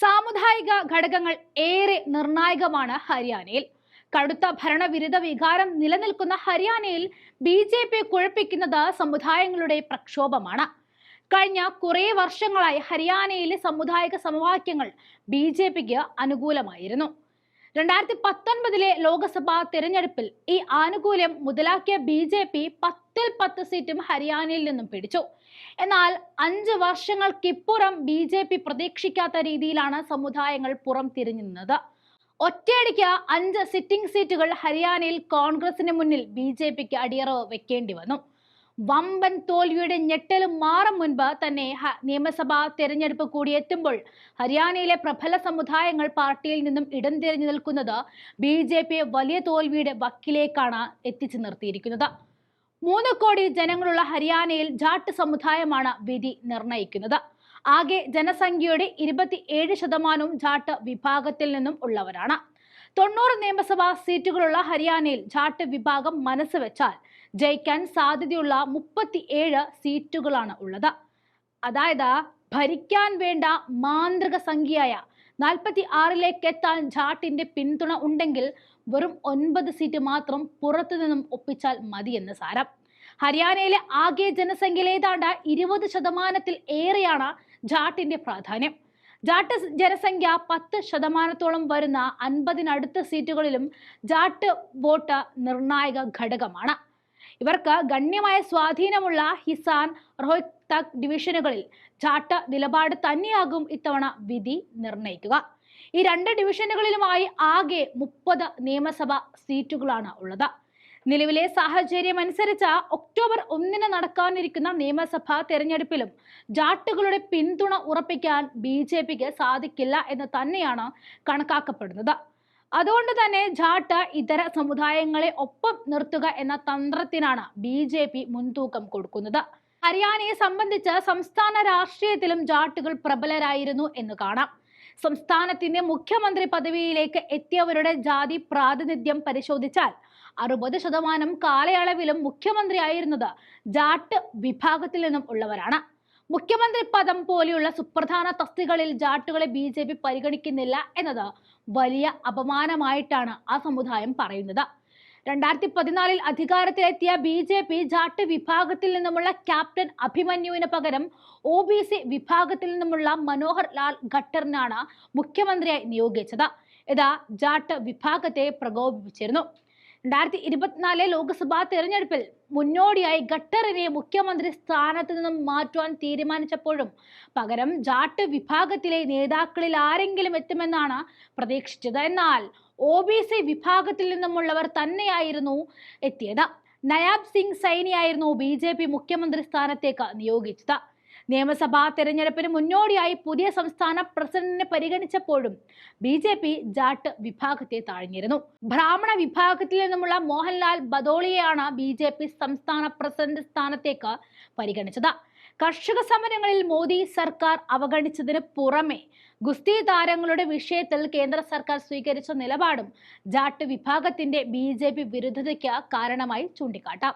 സാമുദായിക ഘടകങ്ങൾ ഏറെ നിർണായകമാണ് ഹരിയാനയിൽ. കടുത്ത ഭരണവിരുദ്ധ വികാരം നിലനിൽക്കുന്ന ഹരിയാനയിൽ ബി ജെ പി കുഴപ്പിക്കുന്നത് സമുദായങ്ങളുടെ പ്രക്ഷോഭമാണ്. കഴിഞ്ഞ കുറേ വർഷങ്ങളായി ഹരിയാനയിലെ സമുദായിക സമവാക്യങ്ങൾ ബി ജെ പിക്ക് അനുകൂലമായിരുന്നു. രണ്ടായിരത്തി പത്തൊൻപതിലെ ലോക്സഭാ തെരഞ്ഞെടുപ്പിൽ ഈ ആനുകൂല്യം മുതലാക്കിയ ബി ജെ പി പത്തിൽ പത്ത് സീറ്റും ഹരിയാനയിൽ നിന്നും പിടിച്ചു. എന്നാൽ അഞ്ച് വർഷങ്ങൾക്കിപ്പുറം ബി ജെ പി പ്രതീക്ഷിക്കാത്ത രീതിയിലാണ് സമുദായങ്ങൾ പുറം തിരിഞ്ഞു നിന്നത് ഒറ്റയടിക്ക് അഞ്ച് സിറ്റിംഗ് സീറ്റുകൾ ഹരിയാനയിൽ കോൺഗ്രസിന് മുന്നിൽ ബി ജെ പിക്ക് അടിയറവ് വെക്കേണ്ടി വന്നു. വമ്പൻ തോൽവിയുടെ ഞെട്ടലും മാറും മുൻപ് തന്നെ നിയമസഭാ തെരഞ്ഞെടുപ്പ് കൂടി എത്തുമ്പോൾ ഹരിയാനയിലെ പ്രബല സമുദായങ്ങൾ പാർട്ടിയിൽ നിന്നും ഇടം തിരിഞ്ഞു നിൽക്കുന്നത് ബി ജെ പിയെ വലിയ തോൽവിയുടെ വക്കിലേക്കാണ് എത്തിച്ചു നിർത്തിയിരിക്കുന്നത്. മൂന്ന് കോടി ജനങ്ങളുള്ള ഹരിയാനയിൽ ജാട്ട് സമുദായമാണ് വിധി നിർണയിക്കുന്നത്. ആകെ ജനസംഖ്യയുടെ ഇരുപത്തി ഏഴ് ശതമാനവും ജാട്ട് വിഭാഗത്തിൽ നിന്നും ഉള്ളവരാണ്. തൊണ്ണൂറ് നിയമസഭാ സീറ്റുകളുള്ള ഹരിയാനയിൽ ജാട്ട് വിഭാഗം മനസ്സ് വെച്ചാൽ ജയിക്കാൻ സാധ്യതയുള്ള മുപ്പത്തി ഏഴ് സീറ്റുകളാണ് ഉള്ളത്. അതായത് ഭരിക്കാൻ വേണ്ട മാന്ത്രിക സംഖ്യയായ നാൽപ്പത്തി ആറിലേക്ക് എത്താൻ ജാട്ടിന്റെ പിന്തുണ ഉണ്ടെങ്കിൽ വെറും ഒൻപത് സീറ്റ് മാത്രം പുറത്തു നിന്നും ഒപ്പിച്ചാൽ മതിയെന്ന് സാരം. ഹരിയാനയിലെ ആകെ ജനസംഖ്യയിൽ ഏതാണ്ട് ഇരുപത് ശതമാനത്തിൽ ഏറെയാണ് ജാട്ടിന്റെ പ്രാധാന്യം. ജാട്ട് ജനസംഖ്യ പത്ത് ശതമാനത്തോളം വരുന്ന അൻപതിനടുത്ത സീറ്റുകളിലും ജാട്ട് വോട്ട് നിർണായക ഘടകമാണ്. ഇവർക്ക് ഗണ്യമായ സ്വാധീനമുള്ള ഹിസാൻ റോഹ്തക് ഡിവിഷനുകളിൽ ജാട്ട് നിലപാട് തന്നെയാകും ഇത്തവണ വിധി നിർണയിക്കുക. ഈ രണ്ട് ഡിവിഷനുകളിലുമായി ആകെ മുപ്പത് നിയമസഭാ സീറ്റുകളാണ് ഉള്ളത്. നിലവിലെ സാഹചര്യം അനുസരിച്ച് ഒക്ടോബർ ഒന്നിന് നടക്കാനിരിക്കുന്ന നിയമസഭാ തെരഞ്ഞെടുപ്പിലും ജാട്ടുകളുടെ പിന്തുണ ഉറപ്പിക്കാൻ ബി ജെ പിക്ക് സാധിക്കില്ല എന്ന് തന്നെയാണ് കണക്കാക്കപ്പെടുന്നത്. അതുകൊണ്ട് തന്നെ ജാട്ട് ഇതര സമുദായങ്ങളെ ഒപ്പം നിർത്തുക എന്ന തന്ത്രത്തിനാണ് ബി ജെ പി മുൻതൂക്കം കൊടുക്കുന്നത്. ഹരിയാനയെ സംബന്ധിച്ച് സംസ്ഥാന രാഷ്ട്രീയത്തിലും ജാട്ടുകൾ പ്രബലരായിരുന്നു എന്ന് കാണാം. സംസ്ഥാനത്തിന്റെ മുഖ്യമന്ത്രി പദവിയിലേക്ക് എത്തിയവരുടെ ജാതി പ്രാതിനിധ്യം പരിശോധിച്ചാൽ അറുപത് ശതമാനം കാലയളവിലും മുഖ്യമന്ത്രിയായിരുന്നത് ജാട്ട് വിഭാഗത്തിൽ നിന്നും ഉള്ളവരാണ്. മുഖ്യമന്ത്രി പദം പോലെയുള്ള സുപ്രധാന തസ്തികളിൽ ജാട്ടുകളെ ബി ജെ പി പരിഗണിക്കുന്നില്ല എന്നത് വലിയ അപമാനമായിട്ടാണ് ആ സമുദായം പറയുന്നത്. രണ്ടായിരത്തി പതിനാലിൽ അധികാരത്തിലെത്തിയ ബി ജെ പി ജാട്ട് വിഭാഗത്തിൽ നിന്നുമുള്ള ക്യാപ്റ്റൻ അഭിമന്യുവിന് പകരം ഒ ബി സി വിഭാഗത്തിൽ നിന്നുമുള്ള മനോഹർ ലാൽ ഖട്ടറിനാണ് മുഖ്യമന്ത്രിയായി നിയോഗിച്ചത്. ഇത് ജാട്ട് വിഭാഗത്തെ പ്രകോപിപ്പിച്ചിരുന്നു. രണ്ടായിരത്തി ഇരുപത്തിനാലിലെ ലോക്സഭാ തെരഞ്ഞെടുപ്പിൽ മുന്നോടിയായി ഖട്ടറിനെ മുഖ്യമന്ത്രി സ്ഥാനത്ത് നിന്നും മാറ്റുവാൻ തീരുമാനിച്ചപ്പോഴും പകരം ജാട്ട് വിഭാഗത്തിലെ നേതാക്കളിൽ ആരെങ്കിലും എത്തുമെന്നാണ് പ്രതീക്ഷിച്ചത്. എന്നാൽ ഒ ബി സി വിഭാഗത്തിൽ നിന്നുമുള്ളവർ തന്നെയായിരുന്നു എത്തിയത്. നയാബ് സിംഗ് സൈനിയായിരുന്നു ബി ജെ പി മുഖ്യമന്ത്രി സ്ഥാനത്തേക്ക് നിയോഗിച്ചത്. നിയമസഭാ തെരഞ്ഞെടുപ്പിന് മുന്നോടിയായി പുതിയ സംസ്ഥാന പ്രസിഡന്റിനെ പരിഗണിച്ചപ്പോഴും ബി ജെ പി ജാട്ട് വിഭാഗത്തെ താഴ്ന്നിരുന്നു. ബ്രാഹ്മണ വിഭാഗത്തിൽ നിന്നുമുള്ള മോഹൻലാൽ ബദോളിയെയാണ് ബി ജെ പി സംസ്ഥാന പ്രസിഡന്റ് സ്ഥാനത്തേക്ക് പരിഗണിച്ചത്. കർഷക സമരങ്ങളിൽ മോദി സർക്കാർ അവഗണിച്ചതിന് പുറമെ ഗുസ്തി താരങ്ങളുടെ വിഷയത്തിൽ കേന്ദ്ര സർക്കാർ സ്വീകരിച്ച നിലപാടും ജാട്ട് വിഭാഗത്തിന്റെ ബി ജെ പി വിരുദ്ധതയ്ക്ക് കാരണമായി ചൂണ്ടിക്കാട്ടാം.